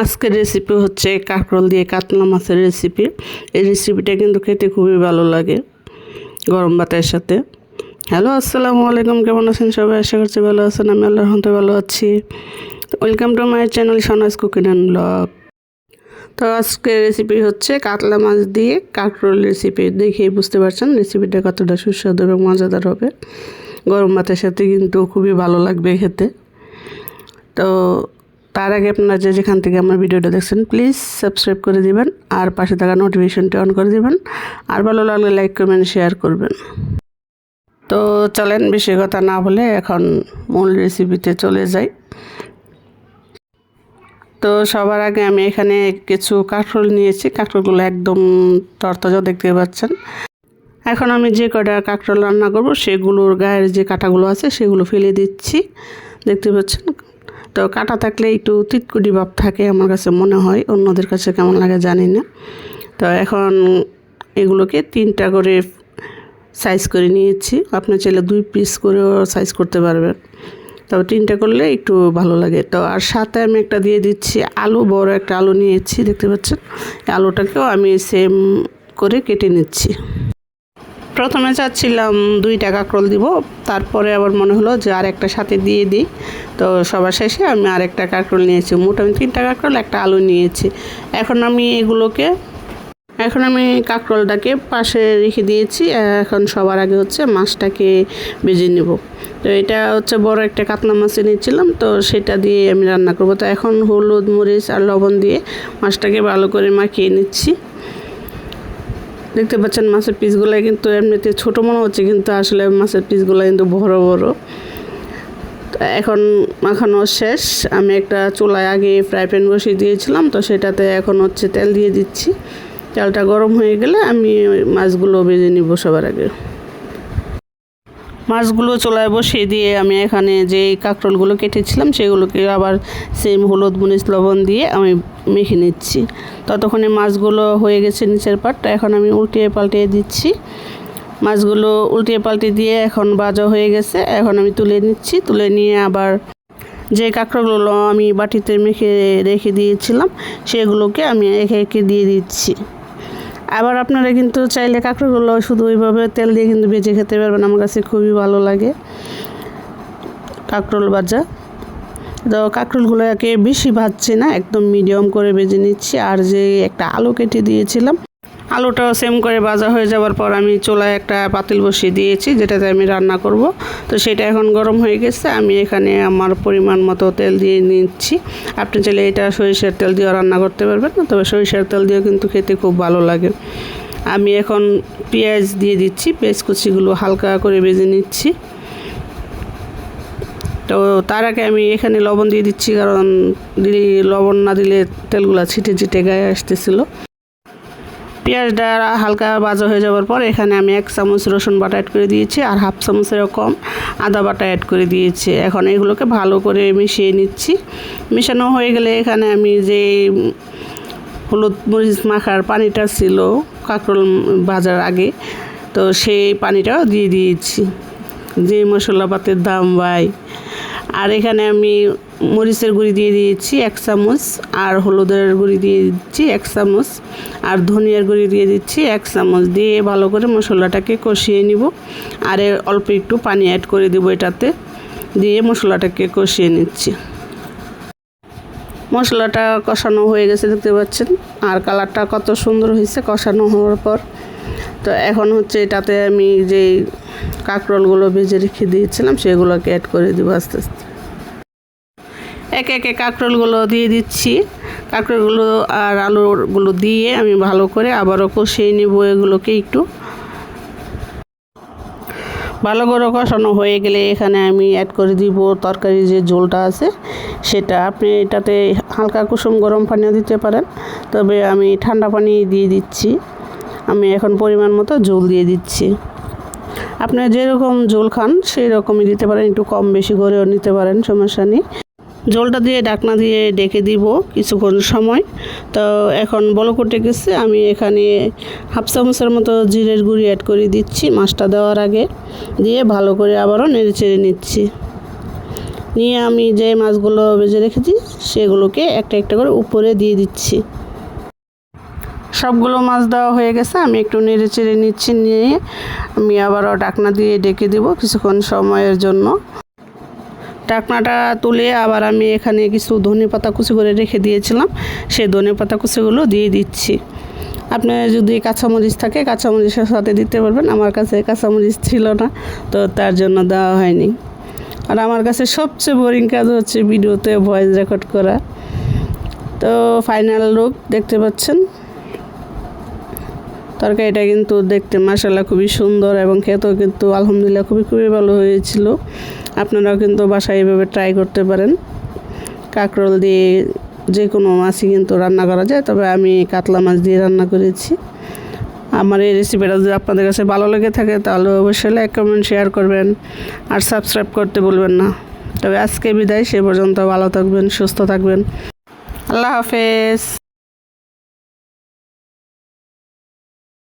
আজকের রেসিপি হচ্ছে কাঁকরোল দিয়ে কাতলা মাছের রেসিপি এই রেসিপিটা কিন্তু খেতে খুবই ভালো লাগে গরম ভাতের সাথে। হ্যালো আসসালামু আলাইকুম, কেমন আছেন সবাই? আশা করছি ভালো আছেন, আমি আল্লাহর হতে ভালো আছি। Welcome to my channel Sona's cooking and blog তো আজকের রেসিপি হচ্ছে কাতলা মাছ দিয়ে কাঁকরোল রেসিপি দেখেই বুঝতে পারছেন রেসিপিটা কতটা সুস্বাদু এবং মজাদার হবে। গরম ভাতের সাথে কিন্তু খুবই ভালো লাগবে খেতে। তো তার আগে আপনারা যে যেখান থেকে আমার ভিডিওটা দেখছেন প্লিজ সাবস্ক্রাইব করে দিবেন আর পাশে থাকা নোটিফিকেশনটি অন করে দিবেন আর ভালো লাগলে লাইক কমেন্ট শেয়ার করবেন। তো চলেন বেশি কথা না বলে এখন মূল রেসিপিতে চলে যাই। তো সবার আগে আমি এখানে কিছু কাঁকরোল নিয়েছি কাঁকরোলগুলো একদম তরতাজা দেখতে পাচ্ছেন। এখন আমি যে কটা কাঁকরোল রান্না করব, সেগুলোর গায়ের যে কাঁটাগুলো আছে, সেগুলো ফেলে দিচ্ছি। দেখতে পাচ্ছেন তো কাটা থাকলে একটু তিতকুটি ভাব থাকে আমার কাছে মনে হয়, অন্যদের কাছে কেমন লাগে জানি না। তো এখন এগুলোকে তিনটা করে সাইজ করে নিয়েছি, আপনি চাইলে দুই পিস করেও সাইজ করতে পারবেন। তবে তিনটা করলে একটু ভালো লাগে। তো আর সাথে আমি একটা দিয়ে দিচ্ছি আলু, বড় একটা আলু নিয়েছি, দেখতে পাচ্ছেন? আলুটাকেও আমি সেম করে কেটে নিচ্ছি। প্রথমে চাচ্ছিলাম দুইটা কাঁকরোল দিব, তারপরে আবার মনে হলো যে আর একটা সাথে দিয়ে দিই। তো সবার শেষে আমি আরেকটা কাঁকরোল নিয়েছি মোট আমি তিনটা কাঁকরোল একটা আলু নিয়েছি। এখন আমি এগুলোকে, এখন আমি কাঁকরোলটাকে পাশে রেখে দিয়েছি, এখন সবার আগে হচ্ছে মাছটাকে ভেজে নেব। তো এটা হচ্ছে বড় একটা কাতলা মাছ এনেছিলাম, তো সেটা দিয়ে আমি রান্না করব। তো এখন হলুদ, মরিচ আর লবণ দিয়ে মাছটাকে ভালো করে মাখিয়ে নিচ্ছি। দেখতে পাচ্ছেন মাছের পিসগুলো কিন্তু এমনিতে ছোটো মনে হচ্ছে, কিন্তু আসলে মাছের পিসগুলো কিন্তু বড় বড়। এখন মাখানো শেষ। আমি একটা চুলায় আগে ফ্রাই প্যান বসিয়ে দিয়েছিলাম, তো সেটাতে এখন হচ্ছে তেল দিয়ে দিচ্ছি। তেলটা গরম হয়ে গেলে আমি মাছগুলো ভেজে নিব সবার আগে। মাছগুলো চুলায় বসিয়ে দিয়ে আমি এখানে যে কাঁকরোলগুলো কেটেছিলাম, সেগুলোকে আবার সেম হলুদ, মরিচ, লবণ দিয়ে আমি মেখে নিচ্ছি। ততক্ষণে মাছগুলো হয়ে গেছে নিচের পাটটা এখন আমি উল্টিয়ে পাল্টিয়ে দিচ্ছি। মাছগুলো উল্টিয়ে পাল্টে দিয়ে এখন বাজা হয়ে গেছে, এখন আমি তুলে নিচ্ছি। তুলে নিয়ে আবার যে কাঁকড়াগুলো আমি বাটিতে মেখে রেখে দিয়েছিলাম, সেগুলোকে আমি একে একে দিয়ে দিচ্ছি। আবার আপনারা কিন্তু চাইলে কাঁকড়াগুলো শুধু ওইভাবে তেল দিয়ে কিন্তু ভেজে খেতে পারবেন। আমার কাছে খুবই ভালো লাগে কাঁকরোল ভাজা। তো কাঁকরোলগুলোকে বেশি ভাজছি না, একদম মিডিয়াম করে বেজে নিচ্ছি। আর যে একটা আলু কেটে দিয়েছিলাম আলুটাও সেম করে ভাজা হয়ে যাওয়ার পর আমি চোলায় একটা পাতিল বসিয়ে দিয়েছি, যেটাতে আমি রান্না করব। তো সেটা এখন গরম হয়ে গেছে, আমি এখানে আমার পরিমাণ মতো তেল দিয়ে নিচ্ছি। আপনি চাইলে এটা সরিষার তেল দিয়েও রান্না করতে পারবেন না তবে সরিষার তেল দিয়েও কিন্তু খেতে খুব ভালো লাগে। আমি এখন পেঁয়াজ দিয়ে দিচ্ছি, পেঁয়াজ কুচিগুলো হালকা করে বেজে নিচ্ছি। তো তার আগে আমি এখানে লবণ দিয়ে দিচ্ছি, কারণ দিলে, লবণ না দিলে তেলগুলো ছিটে ছিটে গায়ে আসতেছিলো। পেঁয়াজটা হালকা বাজা হয়ে যাওয়ার পর এখানে আমি এক চামচ রসুন বাটা অ্যাড করে দিয়েছি আর হাফ চামচেরও কম আদা বাটা অ্যাড করে দিয়েছি। এখন এগুলোকে ভালো করে মিশিয়ে নিচ্ছি। মিশানো হয়ে গেলে এখানে আমি যে হলুদ মরিচ মাখার পানিটা ছিল কাঁকরোল ভাজার আগে, তো সেই পানিটাও দিয়ে দিয়েছি। যে মশলাপাতের দাম ভাই। আর এখানে আমি মরিচের গুঁড়ি দিয়ে দিয়েছি এক চামচ, আর হলুদের গুঁড়ি দিয়ে দিচ্ছি এক চামচ, আর ধনিয়ার গুঁড়ি দিয়ে দিচ্ছি এক চামচ। দিয়ে ভালো করে মশলাটাকে কষিয়ে নিব, আর অল্প একটু পানি অ্যাড করে দেবো এটাতে। দিয়ে মশলাটাকে কষিয়ে নিচ্ছি। মশলাটা কষানো হয়ে গেছে, দেখতে পাচ্ছেন? আর কালারটা কত সুন্দর হয়েছে কষানো হওয়ার পর। তো এখন হচ্ছে এটাতে আমি যেই কাঁকরোলগুলো ভেজে রেখে দিয়েছিলাম, সেগুলোকে অ্যাড করে দেবো আস্তে আস্তে। একে একে কাঁকরোলগুলো দিয়ে দিচ্ছি। কাঁকরোলগুলো আর আলুগুলো দিয়ে আমি ভালো করে আবারও কষিয়ে নেব এগুলোকে একটু। ভালো করে কষানো হয়ে গেলে এখানে আমি অ্যাড করে দিব তরকারি যে ঝোলটা আছে, সেটা। আপনি এটাতে হালকা কুসুম গরম পানিও দিতে পারেন, তবে আমি ঠান্ডা পানি দিয়ে দিচ্ছি। আমি এখন পরিমাণ মতো ঝোল দিয়ে দিচ্ছি। আপনি যেরকম ঝোল খান সেই রকমই দিতে পারেন, একটু কম বেশি করেও নিতে পারেন, সমস্যা নেই। জলটা দিয়ে ডাকনা দিয়ে ডেকে দিব কিছুক্ষণ সময়। তো এখন বলো করতে গেছে, আমি এখানে হাফ চামচের মতো জিরের গুঁড়ি অ্যাড করে দিচ্ছি মাছটা দেওয়ার আগে। দিয়ে ভালো করে আবারও নেড়ে চেড়ে নিচ্ছি। নিয়ে আমি যে মাছগুলো ভেজে রেখেছি, সেগুলোকে একটা একটা করে উপরে দিয়ে দিচ্ছি। সবগুলো মাছ দেওয়া হয়ে গেছে, আমি একটু নেড়ে চেড়ে নিচ্ছি, নিয়ে আমি আবারও ডাকনা দিয়ে ডেকে দেবো কিছুক্ষণ সময়ের জন্য। ডাকনাটা তুলে আবার আমি এখানে কিছু ধনে পাতা কুচি করে রেখে দিয়েছিলাম। সেই ধনে পাতা কুচিগুলো দিয়ে দিচ্ছি। আপনার যদি কাঁচামরিচ থাকে, কাঁচামরিচের সাথে দিতে পারবেন। আমার কাছে কাঁচামরিচ ছিল না, তো তার জন্য দেওয়া হয়নি। আর আমার কাছে সবচেয়ে বোরিং কাজ হচ্ছে ভিডিওতে ভয়েস রেকর্ড করা। তো ফাইনাল লুক দেখতে পাচ্ছেন? তরকারিটা কিন্তু দেখতে মাসাল্লাহ খুবই সুন্দর এবং খেতেও কিন্তু আলহামদুলিল্লাহ খুবই খুবই ভালো হয়েছিল। আপনারাও কিন্তু বাসায় এভাবে ট্রাই করতে পারেন। কাঁকরোল দিয়ে যে কোনো মাছই কিন্তু রান্না করা যায়, তবে আমি কাতলা মাছ দিয়ে রান্না করেছি। আমার এই রেসিপিটা যদি আপনাদের কাছে ভালো লেগে থাকে, তাহলে অবশ্যই লাইক কমেন্ট শেয়ার করবেন আর সাবস্ক্রাইব করতে বলবেন না। তবে আজকে বিদায়, সে পর্যন্ত ভালো থাকবেন, সুস্থ থাকবেন। আল্লাহ হাফেজ।